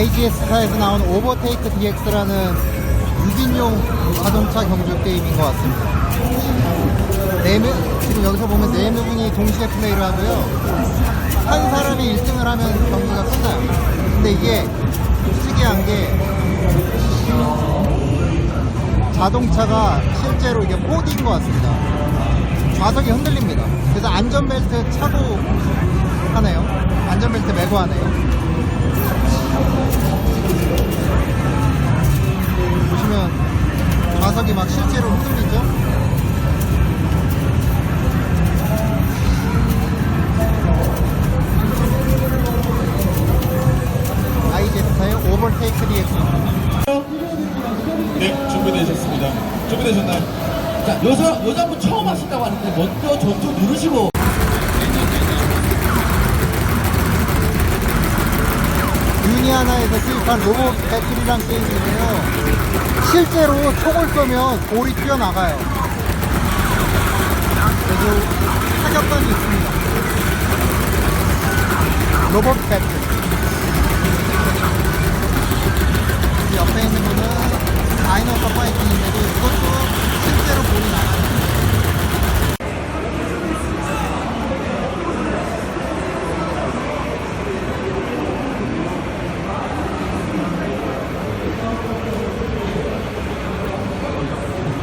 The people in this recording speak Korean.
IGS사에서 나온 오버테이크 DX라는 6인용 자동차 경주 게임인 것 같습니다. 네 명, 지금 여기서 보면 네 명이 동시에 플레이를 하고요. 한 사람이 1등을 하면 경기가 끝나요. 근데 이게 특이한 게 자동차가 실제로 이게 4D인 것 같습니다. 좌석이 흔들립니다. 그래서 안전벨트 차고 하네요. 안전벨트 메고 하네요. 좌석이 막 실제로 흔들리죠? 아 이제스타의 오버테이크 DX입니다. 네, 준비되셨습니다. 준비되셨나요? 자, 여자, 여자분 처음 하신다고 하는데 먼저 전투 누르시고. 유니아나에서 수입한 로봇 배틀이란 게임인데요. 실제로 총을 쏘면 볼이 튀어나가요. 그래서 타격감이 있습니다. 로봇 배틀.